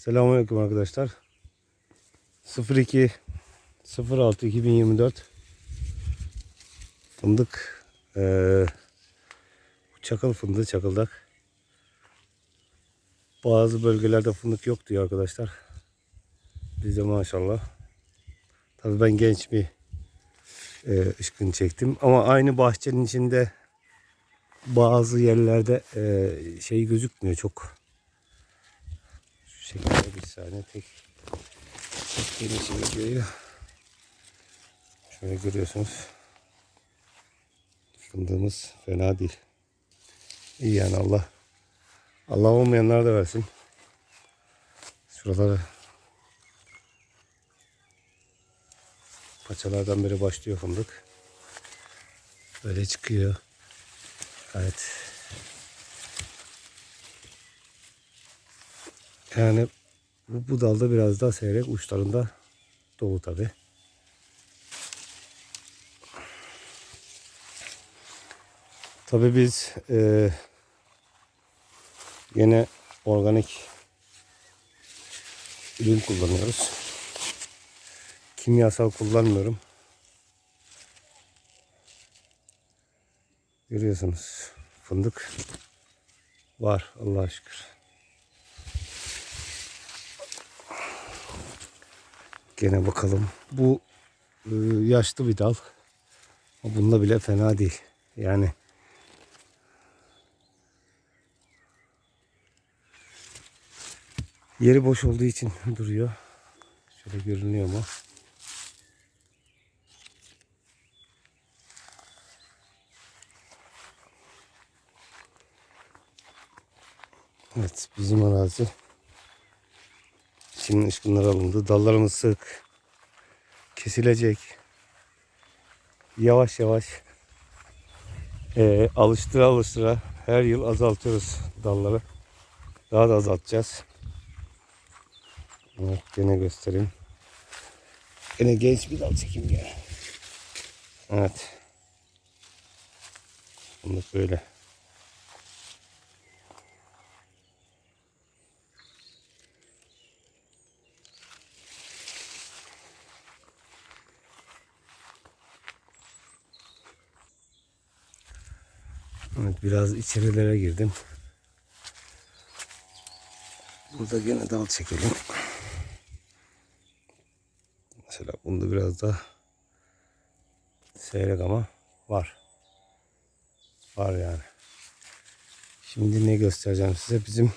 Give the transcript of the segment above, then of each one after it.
Selamünaleyküm arkadaşlar. 02 06 2024 fındık eee çakıl fındığı çakıldak. Bazı bölgelerde fındık yok diyor arkadaşlar. Bizde maşallah. Tabii ben genç bir eee ışkın çektim ama aynı bahçenin içinde bazı yerlerde eee, şey gözükmüyor çok. Şekilde bir saniye tek çektiğim için. Şöyle görüyorsunuz. Fındığımız fena değil. İyi yani Allah. Allah olmayanlar da versin. Şuraları paçalardan beri başlıyor fındık. Böyle çıkıyor. Evet. Yani bu, bu dalda biraz daha seyrek uçlarında dolu tabi. Tabi biz eee yine organik ürün kullanıyoruz. Kimyasal kullanmıyorum. Görüyorsunuz fındık var Allah'a şükür. Gene bakalım. Bu e, yaşlı bir dal. Ama Bunda bile fena değil. Yani yeri boş olduğu için duruyor. Şöyle görünüyor mu? Evet bizim arazi. Şimdi ışkınlar alındı. Dallarımız sık. Kesilecek. Yavaş yavaş eee alıştıra alıştıra her yıl azaltıyoruz dalları. Daha da azaltacağız. Evet gene göstereyim. Gene genç bir dal çekeyim gene. Evet. Bunluk böyle. Evet biraz içerilere girdim. Burada gene dal çekelim. Mesela bunda biraz da seyrek ama var. Var yani. Şimdi ne göstereceğim size? Bizim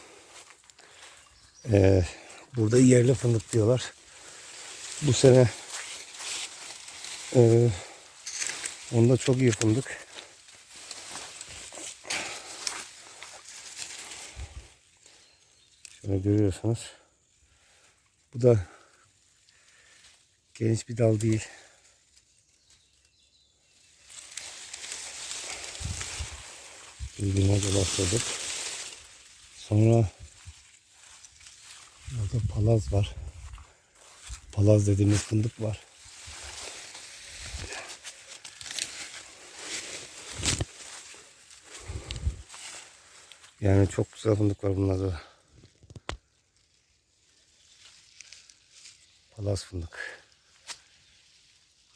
eee, burada yerli fındık diyorlar. Bu sene eee onda çok iyi fındık. Şöyle görüyorsunuz. Bu da genç bir dal değil. Birbirine dolaştırdık. Sonra burada palaz var. Palaz dediğimiz fındık var. Yani çok güzel fındık var bunlarda da. Palas fındık.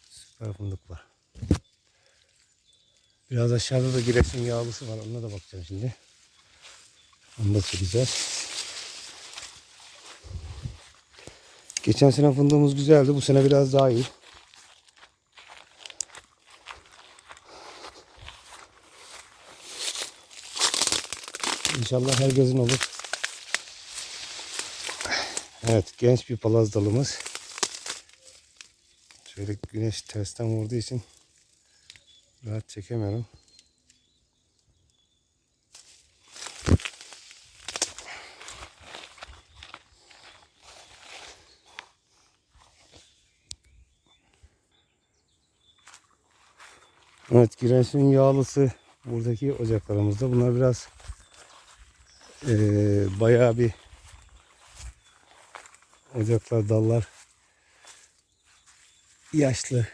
Süper fındık var. Biraz aşağıda da Giresun yağlısı var. Ona da bakacağım şimdi. Onu da çekeceğiz. Geçen sene fındığımız güzeldi. Bu sene biraz daha iyi. İnşallah her gözün olur. Evet genç bir palaz dalımız. Şöyle güneş tersten vurduğu için rahat çekemiyorum. Evet Giresun yağlısı buradaki ocaklarımızda. Bunlar biraz eee bayağı bir ocaklar, dallar yaşlı.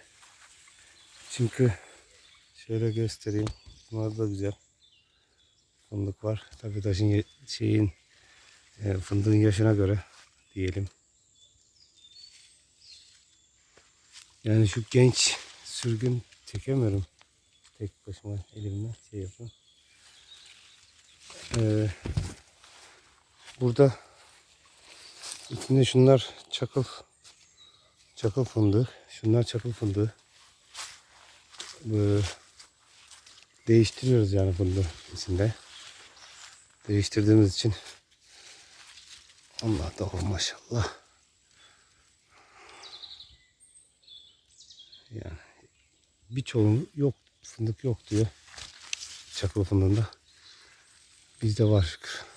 Çünkü şöyle göstereyim. Bunlar da güzel. Fındık var. Tabii taşın şeyin e, fındığın yaşına göre diyelim. Yani şu genç sürgün çekemiyorum. Tek başıma elimle şey yapın. Ee, burada içinde şunlar çakıl çakıl fındığı. Şunlar çakıl fındığı. Ee, değiştiriyoruz yani fındığı içinde. Değiştirdiğimiz için Allah da oh maşallah. Yani birçoğunu yok fındık yok diyor. Çakıl fındığında. Bizde var şükür.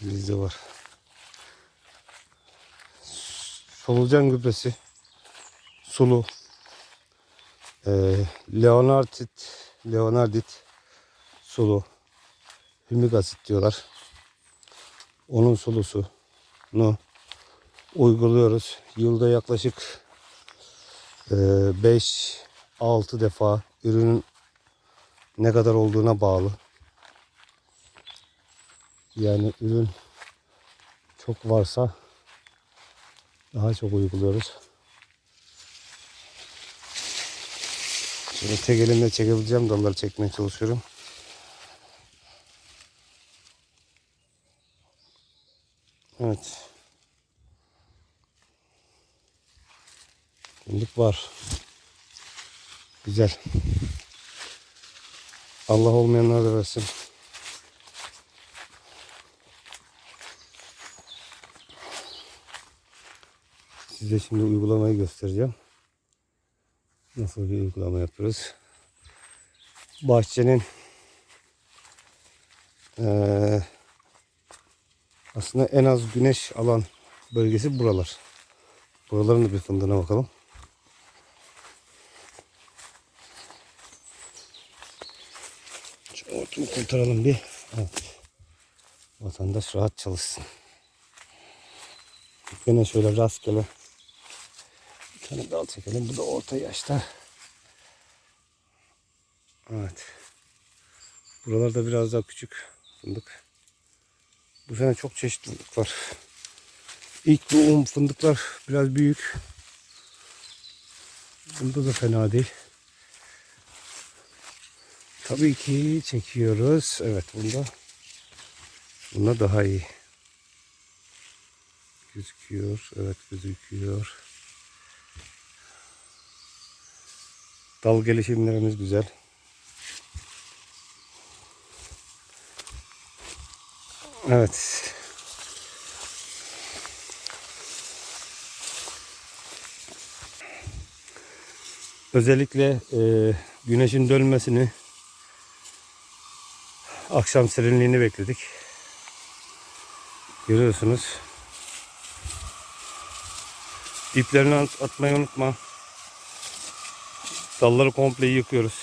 Bizde var. Solucan gübresi. Sulu. Ee, Leonardit, Leonardit sulu. Hümik asit diyorlar. Onun sulusunu uyguluyoruz. Yılda yaklaşık 5-6 defa ürünün ne kadar olduğuna bağlı. Yani ürün çok varsa daha çok uyguluyoruz. Şimdi tek elimle çekebileceğim dalları çekmeye çalışıyorum. Evet. Fındık var. Güzel. Allah olmayanlara da versin. Size şimdi uygulamayı göstereceğim. Nasıl bir uygulama yapıyoruz? Bahçenin eee, aslında en az güneş alan bölgesi buralar. Buraların da bir fındığına bakalım. Şu ortamı kurtaralım bir. Evet. Vatandaş rahat çalışsın. Yine şöyle rastgele tane dal çekelim. Bu da orta yaşta. Evet. Buralarda biraz daha küçük fındık. Bu sene çok çeşitli fındık var. İlk doğum fındıklar biraz büyük. Bunda da fena değil. Tabii ki çekiyoruz. Evet bunda bunda daha iyi. Gözüküyor. Evet gözüküyor. Dal gelişimlerimiz güzel. Evet. Özellikle e, güneşin dönmesini akşam serinliğini bekledik. Görüyorsunuz. Diplerini at- atmayı unutma. Dalları komple yıkıyoruz.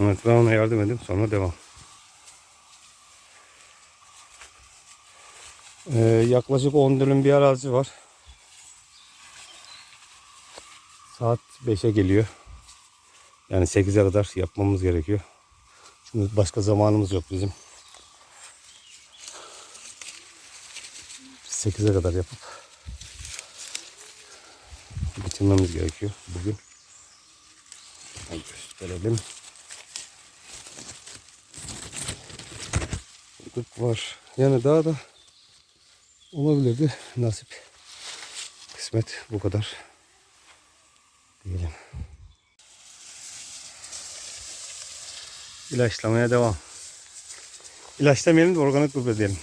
Evet ben ona yardım edeyim sonra devam. Ee, yaklaşık 10 dönüm bir arazi var. Saat 5'e geliyor. Yani 8'e kadar yapmamız gerekiyor. Çünkü başka zamanımız yok bizim. 8'e kadar yapıp bitirmemiz gerekiyor bugün. Hadi gösterelim. Fındık var. Yani daha da olabilirdi. Nasip. Kısmet bu kadar. Diyelim. İlaçlamaya devam. İlaçlamayalım da organik gübre diyelim.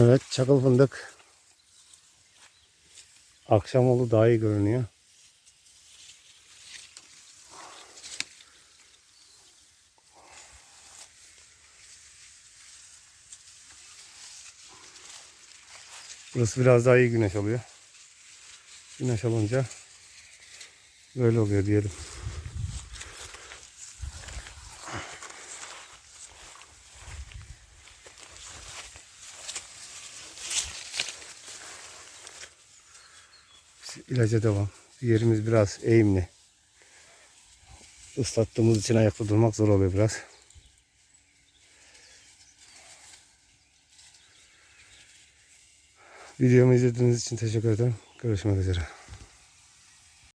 Evet çakıl fındık. Akşam oldu daha iyi görünüyor. Burası biraz daha iyi güneş alıyor. Güneş alınca böyle oluyor diyelim. İlaca devam. Yerimiz biraz eğimli. Islattığımız için ayakta durmak zor oluyor biraz. Videomu izlediğiniz için teşekkür ederim. Görüşmek üzere.